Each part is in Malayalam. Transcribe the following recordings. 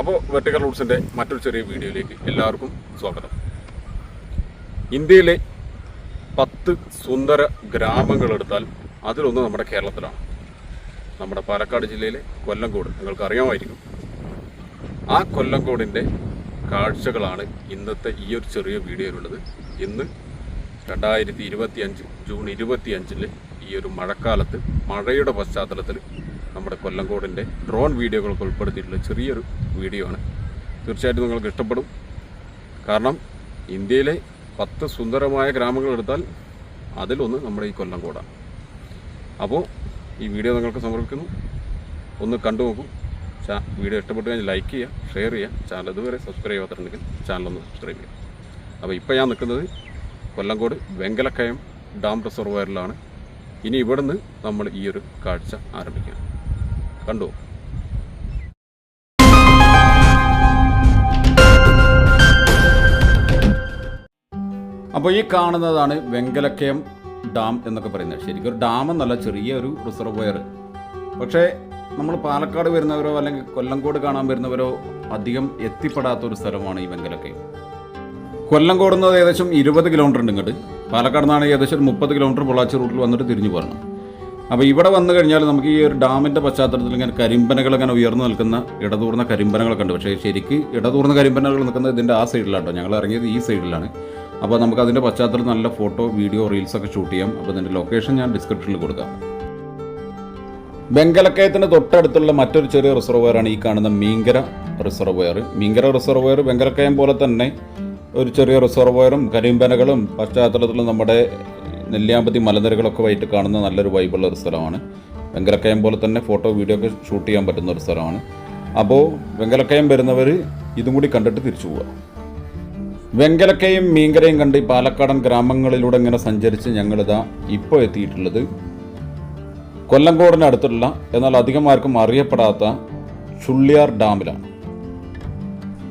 അപ്പോൾ വെർട്ടിക്കൽ റൂട്ട്സിന്റെ മറ്റൊരു ചെറിയ വീഡിയോയിലേക്ക് എല്ലാവർക്കും സ്വാഗതം. ഇന്ത്യയിലെ പത്ത് സുന്ദര ഗ്രാമങ്ങൾ എടുത്താൽ അതിലൊന്ന് നമ്മുടെ കേരളത്തിലാണ്. നമ്മുടെ പാലക്കാട് ജില്ലയിലെ കൊല്ലംകോട് നിങ്ങൾക്ക് അറിയാമായിരിക്കും ആ കൊല്ലംകോടിന്റെ കാഴ്ചകളാണ് ഇന്നത്തെ ഈ ഒരു ചെറിയ വീഡിയോയിലുള്ളത്. ഇന്ന് രണ്ടായിരത്തി ഇരുപത്തി അഞ്ച് ജൂൺ ഇരുപത്തി അഞ്ചിൽ ഈ ഒരു മഴക്കാലത്ത് മഴയുടെ പശ്ചാത്തലത്തിൽ നമ്മുടെ കൊല്ലങ്കോടിന്റെ ഡ്രോൺ വീഡിയോകൾക്ക് ഉൾപ്പെടുത്തിയിട്ടുള്ള ചെറിയൊരു വീഡിയോ ആണ്. തീർച്ചയായിട്ടും നിങ്ങൾക്ക് ഇഷ്ടപ്പെടും. കാരണം ഇന്ത്യയിലെ പത്ത് സുന്ദരമായ ഗ്രാമങ്ങൾ എടുത്താൽ അതിലൊന്ന് നമ്മുടെ ഈ കൊല്ലങ്കോടാണ്. അപ്പോൾ ഈ വീഡിയോ നിങ്ങൾക്ക് സമർപ്പിക്കുന്നു. ഒന്ന് കണ്ടു നോക്കൂ. വീഡിയോ ഇഷ്ടപ്പെട്ടു കഴിഞ്ഞാൽ ലൈക്ക് ചെയ്യുക ഷെയർ ചെയ്യുക. ചാനൽ ഇതുവരെ സബ്സ്ക്രൈബ് ചെയ്യാത്തുണ്ടെങ്കിൽ ചാനലൊന്ന് സബ്സ്ക്രൈബ് ചെയ്യുക. അപ്പോൾ ഇപ്പോൾ ഞാൻ നിൽക്കുന്നത് കൊല്ലങ്കോട് വെങ്കലക്കയം ഡാം റിസർവയറിലാണ്. ഇനി ഇവിടുന്ന് നമ്മൾ ഈ ഒരു കാഴ്ച ആരംഭിക്കാം. കണ്ടു. അപ്പോൾ ഈ കാണുന്നതാണ് വെങ്കലക്കയം ഡാം എന്നൊക്കെ പറയുന്നത്. ശരിക്കും ഒരു ഡാം എന്നല്ല ചെറിയ ഒരു റിസർവയർ പക്ഷേ നമ്മൾ പാലക്കാട് വരുന്നവരോ അല്ലെങ്കിൽ കൊല്ലംകോട് കാണാൻ വരുന്നവരോ അധികം എത്തിപ്പെടാത്ത ഒരു സ്ഥലമാണ് ഈ വെങ്കലക്കയം. കൊല്ലംകോട് ഏകദേശം ഇരുപത് കിലോമീറ്റർ ഉണ്ട് ഇങ്ങോട്ട്. പാലക്കാട് നിന്നാണ് ഏകദേശം ഒരു മുപ്പത് കിലോമീറ്റർ പൊള്ളാച്ചി റൂട്ടിൽ വന്നിട്ട് തിരിഞ്ഞു പോരണം. അപ്പോൾ ഇവിടെ വന്നു കഴിഞ്ഞാൽ നമുക്ക് ഈ ഒരു ഡാമിന്റെ പശ്ചാത്തലത്തിൽ ഇങ്ങനെ കരിമ്പനകൾ ഇങ്ങനെ ഉയർന്നു നിൽക്കുന്ന ഇടതൂർന്ന കരിമ്പനകളൊക്കെ ഉണ്ട്. പക്ഷേ ശരിക്ക് ഇടതൂർന്ന കരിമ്പനകൾ നിൽക്കുന്നത് ഇതിന്റെ ആ സൈഡിലാണ് കേട്ടോ ഞങ്ങൾ ഇറങ്ങിയത് ഈ സൈഡിലാണ്. അപ്പോൾ നമുക്ക് അതിന്റെ പശ്ചാത്തലത്തിൽ നല്ല ഫോട്ടോ വീഡിയോ റീൽസൊക്കെ ഷൂട്ട് ചെയ്യാം. അപ്പോൾ ഇതിന്റെ ലൊക്കേഷൻ ഞാൻ ഡിസ്ക്രിപ്ഷനിൽ കൊടുക്കാം. വെങ്കലക്കയത്തിന് തൊട്ടടുത്തുള്ള മറ്റൊരു ചെറിയ റിസർവയറാണ് ഈ കാണുന്ന മീങ്കര റിസർവയർ മീങ്കര റിസർവയർ വെങ്കലക്കയം പോലെ തന്നെ ഒരു ചെറിയ റിസർവയറും കരിമ്പനകളും പശ്ചാത്തലത്തിൽ നമ്മുടെ നെല്ലിയാമ്പതി മലനിരകളൊക്കെ വൈകിട്ട് കാണുന്ന നല്ലൊരു വൈബുള്ള ഒരു സ്ഥലമാണ്. വെങ്കലക്കയം പോലെ തന്നെ ഫോട്ടോ വീഡിയോ ഒക്കെ ഷൂട്ട് ചെയ്യാൻ പറ്റുന്ന ഒരു സ്ഥലമാണ്. അപ്പോൾ വെങ്കലക്കയം വരുന്നവർ ഇതും കൂടി കണ്ടിട്ട് തിരിച്ചു പോവുക വെങ്കലക്കയും മീങ്കരയും കണ്ട് പാലക്കാടൻ ഗ്രാമങ്ങളിലൂടെ ഇങ്ങനെ സഞ്ചരിച്ച് ഞങ്ങളിതാ ഇപ്പോൾ എത്തിയിട്ടുള്ളത്. കൊല്ലങ്കോടിനടുത്തുള്ള എന്നാൽ അധികം ആർക്കും അറിയപ്പെടാത്ത ചുള്ളിയാർ ഡാമിലാണ്.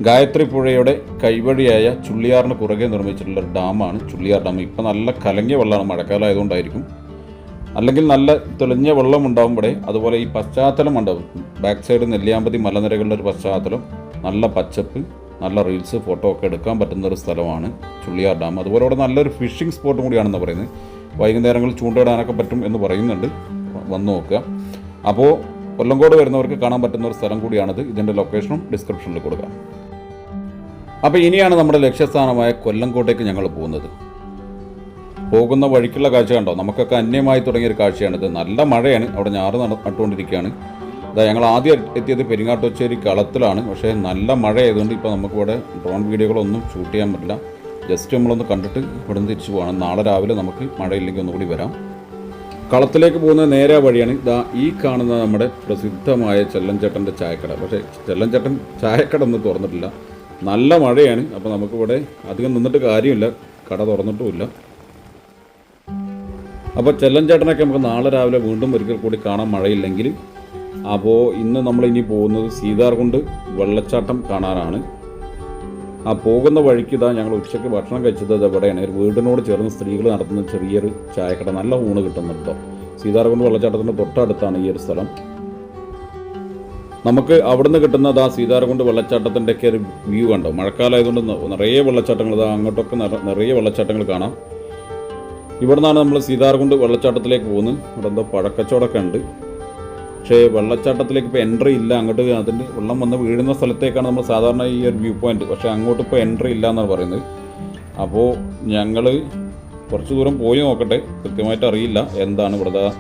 ഗായത്രി പുഴയുടെ കൈവഴിയായ ചുള്ളിയാറിന് കുറുകെ നിർമ്മിച്ചിട്ടുള്ള ഒരു ഡാമാണ് ചുള്ളിയാർ ഡാം. ഇപ്പം നല്ല കലങ്ങിയ വെള്ളമാണ് മഴക്കാലം ആയതുകൊണ്ടായിരിക്കും അല്ലെങ്കിൽ നല്ല തെളിഞ്ഞ വെള്ളം ഇവിടെ. അതുപോലെ ഈ പശ്ചാത്തലം ഉണ്ടാവും. ബാക്ക് സൈഡ് നെല്ലിയാമ്പതി മലനിരകളുടെ ഒരു പശ്ചാത്തലം. നല്ല പച്ചപ്പ് നല്ല റീൽസ് ഫോട്ടോ ഒക്കെ എടുക്കാൻ പറ്റുന്ന ഒരു സ്ഥലമാണ് ചുള്ളിയാർ ഡാം. അതുപോലെ അവിടെ നല്ലൊരു ഫിഷിംഗ് സ്പോട്ടും കൂടിയാണെന്ന് പറയുന്നത് വൈകുന്നേരങ്ങളിൽ ചൂണ്ടയിടാനൊക്കെ പറ്റും എന്ന് പറയുന്നുണ്ട്. വന്നു നോക്കുക. അപ്പോൾ കൊല്ലങ്കോട് വരുന്നവർക്ക് കാണാൻ പറ്റുന്ന ഒരു സ്ഥലം കൂടിയാണിത്. ഇതിന്റെ ലൊക്കേഷനും ഡിസ്ക്രിപ്ഷനിൽ കൊടുക്കാം. അപ്പോൾ ഇനിയാണ് നമ്മുടെ ലക്ഷ്യസ്ഥാനമായ കൊല്ലംകോട്ടേക്ക് ഞങ്ങൾ പോകുന്നത്. പോകുന്ന വഴിക്കുള്ള കാഴ്ച കണ്ടോ? നമുക്കൊക്കെ അന്യമായി തുടങ്ങിയൊരു കാഴ്ചയാണിത് നല്ല മഴയാണ്. അവിടെ ഞാറ് നട- നട്ടുകൊണ്ടിരിക്കുകയാണ് ഇതാ ഞങ്ങൾ ആദ്യം എത്തിയത് പെരിങ്ങാട്ടൊച്ചേരി കളത്തിലാണ്. പക്ഷേ നല്ല മഴ ആയതുകൊണ്ട് ഇപ്പോൾ നമുക്കിവിടെ ഡ്രോൺ വീഡിയോകളൊന്നും ഷൂട്ട് ചെയ്യാൻ പറ്റില്ല. ജസ്റ്റ് നമ്മളൊന്ന് കണ്ടിട്ട് ഇവിടെ നിന്ന് തിരിച്ചു പോകണം. നാളെ രാവിലെ നമുക്ക് മഴയില്ലെങ്കിൽ ഒന്നുകൂടി വരാം. കളത്തിലേക്ക് പോകുന്ന നേരെ വഴിയാണ്. ഇതാ ഈ കാണുന്ന നമ്മുടെ പ്രസിദ്ധമായ ചെല്ലൻചേട്ടന്റെ ചായക്കട. പക്ഷേ ചെല്ലൻചേട്ടൻ ചായക്കട ഒന്നും തുറന്നിട്ടില്ല. നല്ല മഴയാണ്. അപ്പോൾ നമുക്കിവിടെ അധികം നിന്നിട്ട് കാര്യമില്ല. കട തുറന്നിട്ടുമില്ല. അപ്പോൾ ചെല്ലഞ്ചേട്ടനൊക്കെ നമുക്ക് നാളെ രാവിലെ വീണ്ടും ഒരിക്കൽ കൂടി കാണാൻ മഴയില്ലെങ്കിൽ. അപ്പോൾ ഇന്ന് നമ്മൾ ഇനി പോകുന്നത് സീതാർകുണ്ട് വെള്ളച്ചാട്ടം കാണാനാണ്. ആ പോകുന്ന വഴിക്ക് ഇതാ ഞങ്ങൾ ഉച്ചയ്ക്ക് ഭക്ഷണം കഴിച്ചത് എവിടെയാണ്? ഒരു വീടിനോട് ചേർന്ന് സ്ത്രീകൾ നടത്തുന്ന ചെറിയൊരു ചായക്കട. നല്ല ഊണ് കിട്ടുന്നുണ്ടോ കേട്ടോ സീതാർകുണ്ട് വെള്ളച്ചാട്ടത്തിന്റെ തൊട്ടടുത്താണ് ഈ ഒരു സ്ഥലം. നമുക്ക് അവിടുന്ന് കിട്ടുന്നത് ആ സീതാർകുണ്ട് വെള്ളച്ചാട്ടത്തിന്റെ ഒക്കെ ഒരു വ്യൂ കണ്ടോ? മഴക്കാലമായതുകൊണ്ട് നിറയെ വെള്ളച്ചാട്ടങ്ങൾ ഇതാ അങ്ങോട്ടൊക്കെ നിറ- നിറയെ വെള്ളച്ചാട്ടങ്ങൾ കാണാം. ഇവിടെ നിന്നാണ് നമ്മൾ സീതാർകുണ്ട് വെള്ളച്ചാട്ടത്തിലേക്ക് പോകുന്നത്. ഇവിടെ എന്തോ പഴക്കച്ചവടമൊക്കെ ഉണ്ട്. പക്ഷേ വെള്ളച്ചാട്ടത്തിലേക്ക് ഇപ്പോൾ എൻട്രി ഇല്ല. അങ്ങോട്ട് അതിന്റെ വെള്ളം വന്ന് വീഴുന്ന സ്ഥലത്തേക്കാണ് നമ്മൾ സാധാരണ ഈ ഒരു വ്യൂ പോയിന്റ്. പക്ഷേ അങ്ങോട്ട് ഇപ്പോൾ എൻട്രി ഇല്ല എന്നാണ് പറയുന്നത്. അപ്പോൾ ഞങ്ങൾ കുറച്ച് ദൂരം പോയി നോക്കട്ടെ. കൃത്യമായിട്ട് അറിയില്ല. എന്താണ് ഇവിടെ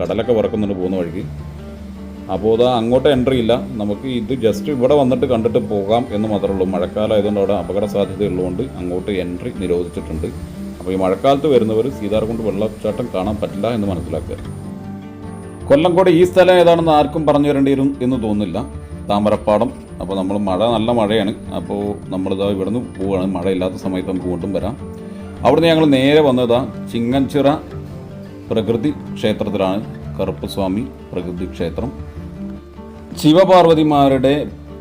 കടലൊക്കെ വറക്കുന്നുണ്ട് പോകുന്ന വഴിക്ക്. അപ്പോൾ അത് അങ്ങോട്ട് എൻട്രി ഇല്ല. നമുക്ക് ഇത് ജസ്റ്റ് ഇവിടെ വന്നിട്ട് കണ്ടിട്ട് പോകാം എന്ന് മാത്രമേ ഉള്ളൂ. മഴക്കാലമായതുകൊണ്ട് അവിടെ അപകട സാധ്യത ഉള്ളതുകൊണ്ട് അങ്ങോട്ട് എൻട്രി നിരോധിച്ചിട്ടുണ്ട്. അപ്പോൾ ഈ മഴക്കാലത്ത് വരുന്നവർ സീതാർകുണ്ട് വെള്ളച്ചാട്ടം കാണാൻ പറ്റില്ല എന്ന് മനസ്സിലാക്കുക. കൊല്ലംകോട് ഈ സ്ഥലം ഏതാണെന്ന് ആർക്കും പറഞ്ഞു തരേണ്ടി വരും എന്ന് തോന്നുന്നില്ല. താമരപ്പാടം. അപ്പോൾ നമ്മൾ മഴ നല്ല മഴയാണ്. അപ്പോൾ നമ്മളിതാ ഇവിടുന്ന് പോവുകയാണ്. മഴയില്ലാത്ത സമയത്ത് നമുക്ക് വീണ്ടും വരാം. അവിടുന്ന് ഞങ്ങൾ നേരെ വന്നതാ ചിങ്ങൻചിറ പ്രകൃതി ക്ഷേത്രത്തിലാണ്. കറുപ്പസ്വാമി പ്രകൃതി ക്ഷേത്രം. ശിവപാർവതിമാരുടെ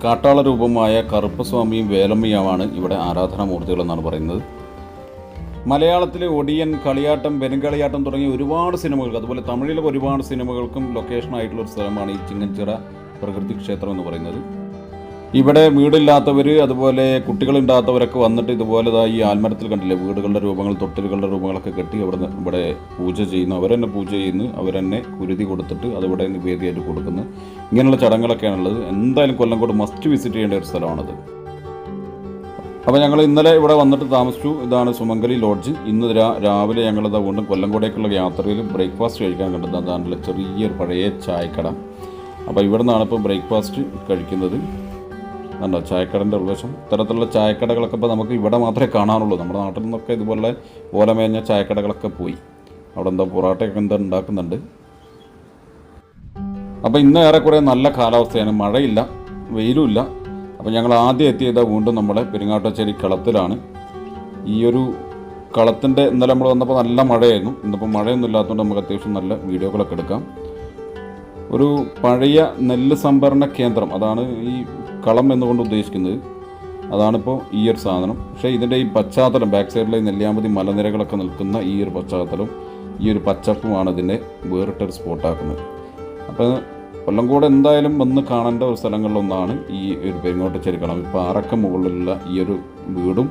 കാട്ടാള രൂപമായ കറുപ്പസ്വാമിയും വേലമ്മയുമാണ് ഇവിടെ ആരാധനാമൂർത്തികൾ എന്നാണ് പറയുന്നത്. മലയാളത്തിലെ ഒടിയൻ കളിയാട്ടം പെരുങ്കളിയാട്ടം തുടങ്ങിയ ഒരുപാട് സിനിമകൾക്ക് അതുപോലെ തമിഴിലെ ഒരുപാട് സിനിമകൾക്കും ലൊക്കേഷൻ ആയിട്ടുള്ള ഒരു സ്ഥലമാണ് ഈ ചിങ്ങൻചിറ പ്രകൃതി ക്ഷേത്രം എന്ന് പറയുന്നത്. ഇവിടെ വീടില്ലാത്തവർ അതുപോലെ കുട്ടികളുണ്ടാത്തവരൊക്കെ വന്നിട്ട് ഇതുപോലെ ഈ ആൽമരത്തിൽ കണ്ടില്ലേ വീടുകളുടെ രൂപങ്ങൾ തൊട്ടിലുകളുടെ രൂപങ്ങളൊക്കെ കെട്ടി അവിടെ ഇവിടെ പൂജ ചെയ്യുന്നു. അവരെന്നെ പൂജ ചെയ്യുന്നു. അവരെന്നെ കുരുതി കൊടുത്തിട്ട് അതിവിടെ നിവേദിയായിട്ട് കൊടുക്കുന്നു. ഇങ്ങനെയുള്ള ചടങ്ങുകളൊക്കെയാണുള്ളത് എന്തായാലും കൊല്ലംകോട് മസ്റ്റ് വിസിറ്റ് ചെയ്യേണ്ട ഒരു സ്ഥലമാണത്. അപ്പോൾ ഞങ്ങൾ ഇന്നലെ ഇവിടെ വന്നിട്ട് താമസിച്ചു. ഇതാണ് സുമംഗലി ലോഡ്ജ്. ഇന്ന് രാവിലെ ഞങ്ങൾ ഇതാ വീണ്ടും കൊല്ലംകോടേക്കുള്ള യാത്രയിൽ ബ്രേക്ക്ഫാസ്റ്റ് കഴിക്കാൻ കണ്ടത് അതാണല്ലോ ചെറിയൊരു പഴയ ചായക്കട. അപ്പോൾ ഇവിടെ നിന്നാണ് ഇപ്പോൾ ബ്രേക്ക്ഫാസ്റ്റ് കഴിക്കുന്നത്. കണ്ടോ ചായക്കടന്റെ ഉൾവശം. ഇത്തരത്തിലുള്ള ചായക്കടകളൊക്കെ ഇപ്പോൾ നമുക്ക് ഇവിടെ മാത്രമേ കാണാനുള്ളൂ. നമ്മുടെ നാട്ടിൽ നിന്നൊക്കെ ഇതുപോലെ ഓലമേഞ്ഞ ചായക്കടകളൊക്കെ പോയി. അവിടെ എന്താ പൊറാട്ടയൊക്കെ എന്താ ഉണ്ടാക്കുന്നുണ്ട്. അപ്പോൾ ഇന്ന് ഏറെക്കുറെ നല്ല കാലാവസ്ഥയാണ്. മഴയില്ല വെയിലുമില്ല. അപ്പോൾ ഞങ്ങൾ ആദ്യം എത്തിയത് വീണ്ടും നമ്മുടെ പെരുങ്ങാട്ടച്ചേരി കളത്തിലാണ്. ഈ ഒരു കളത്തിന്റെ ഇന്നലെ നമ്മൾ വന്നപ്പോൾ നല്ല മഴയായിരുന്നു. ഇന്നിപ്പോൾ മഴയൊന്നും ഇല്ലാത്തതുകൊണ്ട് നമുക്ക് അത്യാവശ്യം നല്ല വീഡിയോകളൊക്കെ എടുക്കാം. ഒരു പഴയ നെല്ല് സംഭരണ കേന്ദ്രം അതാണ് ഈ കളം എന്നുകൊണ്ട് ഉദ്ദേശിക്കുന്നത് അതാണിപ്പോൾ ഈ ഒരു സാധനം. പക്ഷേ ഇതിന്റെ ഈ പശ്ചാത്തലം ബാക്ക് സൈഡിലെ നെല്ലിയാമ്പതി മലനിരകളൊക്കെ നിൽക്കുന്ന ഈ ഒരു പശ്ചാത്തലം ഈ ഒരു പച്ചപ്പുമാണ് ഇതിന്റെ വേറിട്ടൊരു സ്പോട്ടാക്കുന്നത്. അപ്പോൾ കൊല്ലംകോട് എന്തായാലും വന്ന് കാണേണ്ട ഒരു സ്ഥലങ്ങളിലൊന്നാണ് ഈ ഒരു പെരിങ്ങോട്ടച്ചേരി കളം ഇപ്പോൾ ആറക്ക മുകളിലുള്ള ഈ ഒരു വീടും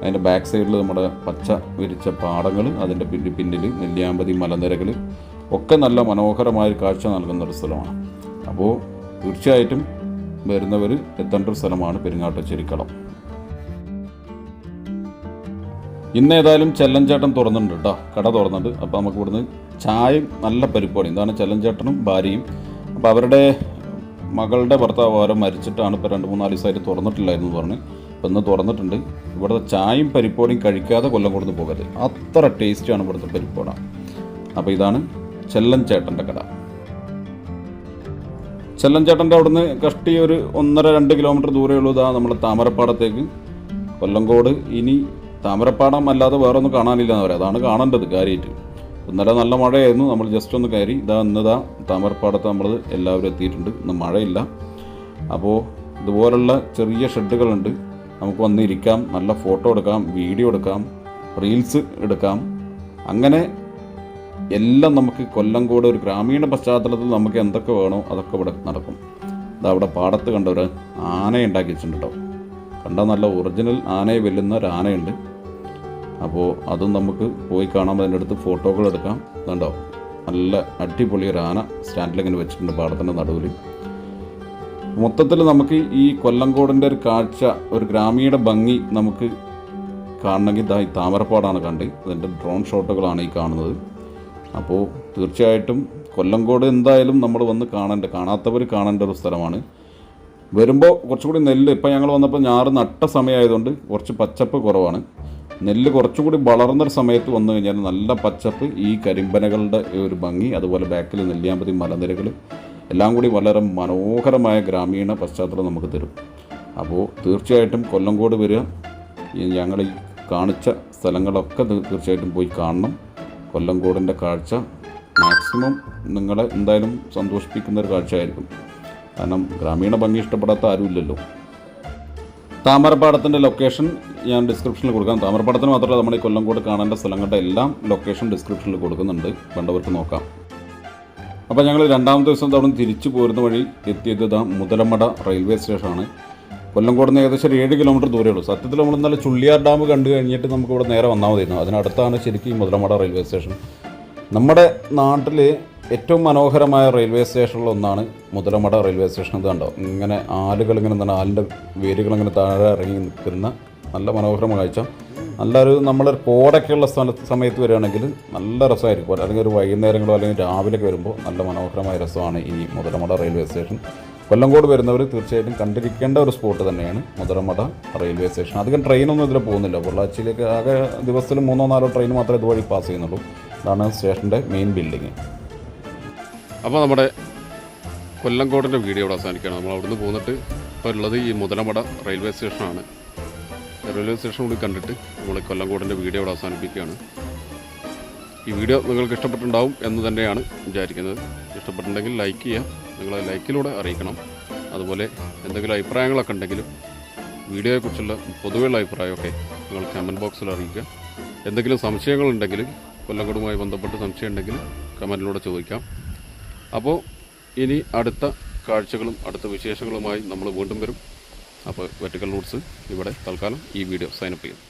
അതിന്റെ ബാക്ക് സൈഡിൽ നമ്മുടെ പച്ച വിരിച്ച പാടങ്ങൾ അതിന്റെ പിന്നിൽ പിന്നിൽ നെല്ലിയാമ്പതി മലനിരകൾ ഒക്കെ നല്ല മനോഹരമായ കാഴ്ച നൽകുന്ന ഒരു സ്ഥലമാണ്. അപ്പോൾ തീർച്ചയായിട്ടും വരുന്നവർ എത്തേണ്ട ഒരു സ്ഥലമാണ് പെരിങ്ങാട്ടശ്ശേരി കളം ഇന്ന് ഏതായാലും ചെല്ലഞ്ചേട്ടൻ തുറന്നിട്ടുണ്ട് കേട്ടോ. കട തുറന്നിട്ടുണ്ട് അപ്പോൾ നമുക്ക് ഇവിടുന്ന് ചായയും നല്ല പരിപ്പാടി ഇതാണ് ചെല്ലഞ്ചേട്ടനും ഭാര്യയും. അപ്പോൾ അവരുടെ മകളുടെ ഭർത്താവ് ആരോ മരിച്ചിട്ടാണ് ഇപ്പോൾ രണ്ട് മൂന്നാൽ ദിവസമായിട്ട് തുറന്നിട്ടില്ലായിരുന്നു പറഞ്ഞ്. അപ്പോൾ ഇന്ന് തുറന്നിട്ടുണ്ട്. ഇവിടുത്തെ ചായയും പരിപ്പോടിയും കഴിക്കാതെ കൊല്ലം കൊടുത്ത് പോകരുത്. അത്ര ടേസ്റ്റിയാണ് ഇവിടുത്തെ പരിപ്പോട അപ്പോൾ ഇതാണ് ചെല്ലഞ്ചേട്ടന്റെ കട. ചെല്ലഞ്ചേട്ടന്റെ അവിടുന്ന് കഷ്ടി ഒരു ഒന്നര രണ്ട് കിലോമീറ്റർ ദൂരെയുള്ളൂ ഇതാ നമ്മൾ താമരപ്പാടത്തേക്ക്. കൊല്ലങ്കോട് ഇനി താമരപ്പാടം അല്ലാതെ വേറെ ഒന്നും കാണാനില്ല എന്ന് പറയാം. അതാണ് കാണേണ്ടത് കാര്യമായിട്ട്. ഇന്നലെ നല്ല മഴയായിരുന്നു. നമ്മൾ ജസ്റ്റ് ഒന്ന് കയറി. ഇതാ ഇന്നിതാ താമരപ്പാടത്ത് നമ്മൾ എല്ലാവരും എത്തിയിട്ടുണ്ട്. ഇന്ന് മഴയില്ല. അപ്പോൾ ഇതുപോലുള്ള ചെറിയ ഷെഡുകളുണ്ട്. നമുക്ക് വന്നിരിക്കാം. നല്ല ഫോട്ടോ എടുക്കാം വീഡിയോ എടുക്കാം റീൽസ് എടുക്കാം. അങ്ങനെ എല്ലാം നമുക്ക് കൊല്ലം കൊല്ലംകോട് ഒരു ഗ്രാമീണ പശ്ചാത്തലത്തിൽ നമുക്ക് എന്തൊക്കെ വേണോ അതൊക്കെ ഇവിടെ നടക്കും. ഇതാ അവിടെ പാടത്ത് കണ്ട ഒരു ആന ഉണ്ടാക്കി വെച്ചിട്ടുണ്ട് കണ്ടാൽ നല്ല ഒറിജിനൽ ആനയെ വെല്ലുന്ന ഒരു ആനയുണ്ട്. അപ്പോൾ അതും നമുക്ക് പോയി കാണാം. അതിന്റെ അടുത്ത് ഫോട്ടോകൾ എടുക്കാം. കണ്ടോ? നല്ല അടിപൊളി ഒരു ആന സ്റ്റാൻഡിലിങ്ങനെ വെച്ചിട്ടുണ്ട് പാടത്തിന്റെ നടുവിൽ മൊത്തത്തിൽ നമുക്ക് ഈ കൊല്ലംകോടിന്റെ ഒരു കാഴ്ച ഒരു ഗ്രാമീണ ഭംഗി നമുക്ക് കാണണമെങ്കിൽ താമരപ്പാടാണ് കണ്ട്. അതിന്റെ ഡ്രോൺ ഷോട്ടുകളാണ് ഈ കാണുന്നത്. അപ്പോൾ തീർച്ചയായിട്ടും കൊല്ലംകോട് എന്തായാലും നമ്മൾ വന്ന് കാണേണ്ട കാണാത്തവർ കാണേണ്ട ഒരു സ്ഥലമാണ്. വരുമ്പോൾ കുറച്ചുകൂടി നെല്ല് ഇപ്പം ഞങ്ങൾ വന്നപ്പോൾ ഞാറ് നട്ട സമയമായതുകൊണ്ട് കുറച്ച് പച്ചപ്പ് കുറവാണ്. നെല്ല് കുറച്ചുകൂടി വളർന്നൊരു സമയത്ത് വന്നു കഴിഞ്ഞാൽ നല്ല പച്ചപ്പ് ഈ കരിമ്പനകളുടെ ഒരു ഭംഗി അതുപോലെ ബാക്കിൽ നെല്ലിയാമ്പതി മലനിരകൾ എല്ലാം കൂടി വളരെ മനോഹരമായ ഗ്രാമീണ പശ്ചാത്തലം നമുക്ക് തരും. അപ്പോൾ തീർച്ചയായിട്ടും കൊല്ലംകോട് വരിക. ഞങ്ങൾ ഈ കാണിച്ച സ്ഥലങ്ങളൊക്കെ തീർച്ചയായിട്ടും പോയി കാണണം. കൊല്ലംകോടിന്റെ കാഴ്ച മാക്സിമം നിങ്ങളെ എന്തായാലും സന്തോഷിപ്പിക്കുന്ന ഒരു കാഴ്ചയായിരിക്കും. കാരണം ഗ്രാമീണ ഭംഗി ഇഷ്ടപ്പെടാത്ത ആരുമില്ലല്ലോ. താമരപ്പാടത്തിന്റെ ലൊക്കേഷൻ ഞാൻ ഡിസ്ക്രിപ്ഷനിൽ കൊടുക്കാം. താമരപ്പാടത്തിന് മാത്രമല്ല നമ്മൾ ഈ കൊല്ലംകോട് കാണേണ്ട സ്ഥലങ്ങളുടെ എല്ലാം ലൊക്കേഷൻ ഡിസ്ക്രിപ്ഷനിൽ കൊടുക്കുന്നുണ്ട്. വേണ്ടവർക്ക് നോക്കാം. അപ്പോൾ ഞങ്ങൾ രണ്ടാമത്തെ ദിവസം തവണ തിരിച്ചു പോരുന്ന വഴി എത്തിയത് മുതലമട റെയിൽവേ സ്റ്റേഷനാണ് കൊല്ലംകോട് നിന്ന് ഏകദേശം ഒരു ഏഴ് കിലോമീറ്റർ ദൂരമേ ഉള്ളൂ. സത്യത്തിൽ നമ്മൾ ഇന്നലെ ചുള്ളിയാർ ഡാം കണ്ടു കഴിഞ്ഞിട്ട് നമുക്ക് ഇവിടെ നേരെ വന്നാൽ മതിയായിരുന്നു അതിനടുത്താണ് ശരിക്കും ഈ മുതലമട റെയിൽവേ സ്റ്റേഷൻ നമ്മുടെ നാട്ടിൽ ഏറ്റവും മനോഹരമായ റെയിൽവേ സ്റ്റേഷനിൽ ഒന്നാണ് മുതലമട റെയിൽവേ സ്റ്റേഷൻ ഇത് കണ്ടോ? ഇങ്ങനെ ആലുകൾ ഇങ്ങനെ എന്താണ് ആലിന്റെ വേരുകൾ ഇങ്ങനെ താഴെ ഇറങ്ങി നിൽക്കുന്ന നല്ല മനോഹരമായ കാഴ്ച. നല്ലൊരു നമ്മളൊരു കോടൊക്കെയുള്ള സ്ഥല സമയത്ത് വരികയാണെങ്കിൽ നല്ല രസമായിരിക്കും. അല്ലെങ്കിൽ ഒരു വൈകുന്നേരങ്ങളോ അല്ലെങ്കിൽ രാവിലെയൊക്കെ വരുമ്പോൾ നല്ല മനോഹരമായ രസമാണ് ഈ മുതലമട റെയിൽവേ സ്റ്റേഷൻ കൊല്ലംകോട് വരുന്നവർ തീർച്ചയായിട്ടും കണ്ടിരിക്കേണ്ട ഒരു സ്പോട്ട് തന്നെയാണ് മുതലമട റെയിൽവേ സ്റ്റേഷൻ. അധികം ട്രെയിനൊന്നും ഇതിൽ പോകുന്നില്ല. പൊള്ളാച്ചിയിലേക്ക് ആകെ ദിവസത്തിൽ മൂന്നോ നാലോ ട്രെയിൻ മാത്രമേ ഇതുവഴി പാസ് ചെയ്യുന്നുള്ളൂ. ഇതാണ് സ്റ്റേഷന്റെ മെയിൻ ബിൽഡിങ് അപ്പോൾ നമ്മുടെ കൊല്ലംകോടിന്റെ വീഡിയോ ഇവിടെ അവസാനിക്കുകയാണ്. നമ്മൾ അവിടുന്ന് പോന്നിട്ട് ഇപ്പോൾ ഉള്ളത് ഈ മുതലമട റെയിൽവേ സ്റ്റേഷനാണ്. റെയിൽവേ സ്റ്റേഷൻ കൂടി കണ്ടിട്ട് നമ്മൾ കൊല്ലംകോടിന്റെ വീഡിയോ ഇവിടെ അവസാനിപ്പിക്കുകയാണ്. ഈ വീഡിയോ നിങ്ങൾക്ക് ഇഷ്ടപ്പെട്ടിട്ടുണ്ടാവും എന്ന് തന്നെയാണ് വിചാരിക്കുന്നത്. ഇഷ്ടപ്പെട്ടുണ്ടെങ്കിൽ ലൈക്ക് ചെയ്യാം നിങ്ങളെ ലൈക്കിലൂടെ അറിയിക്കണം. അതുപോലെ എന്തെങ്കിലും അഭിപ്രായങ്ങളൊക്കെ ഉണ്ടെങ്കിലും വീഡിയോയെക്കുറിച്ചുള്ള പൊതുവെയുള്ള അഭിപ്രായമൊക്കെ നിങ്ങൾ കമന്റ് ബോക്സിൽ അറിയിക്കുക. എന്തെങ്കിലും സംശയങ്ങളുണ്ടെങ്കിൽ കൊല്ലങ്കോടുമായി ബന്ധപ്പെട്ട് സംശയം ഉണ്ടെങ്കിൽ കമന്റിലൂടെ ചോദിക്കാം. അപ്പോൾ ഇനി അടുത്ത കാഴ്ചകളും അടുത്ത വിശേഷങ്ങളുമായി നമ്മൾ വീണ്ടും വരും. അപ്പോൾ വെർട്ടിക്കൽ റൂട്ട്സ് ഇവിടെ തൽക്കാലം ഈ വീഡിയോ സൈനപ്പ് ചെയ്യും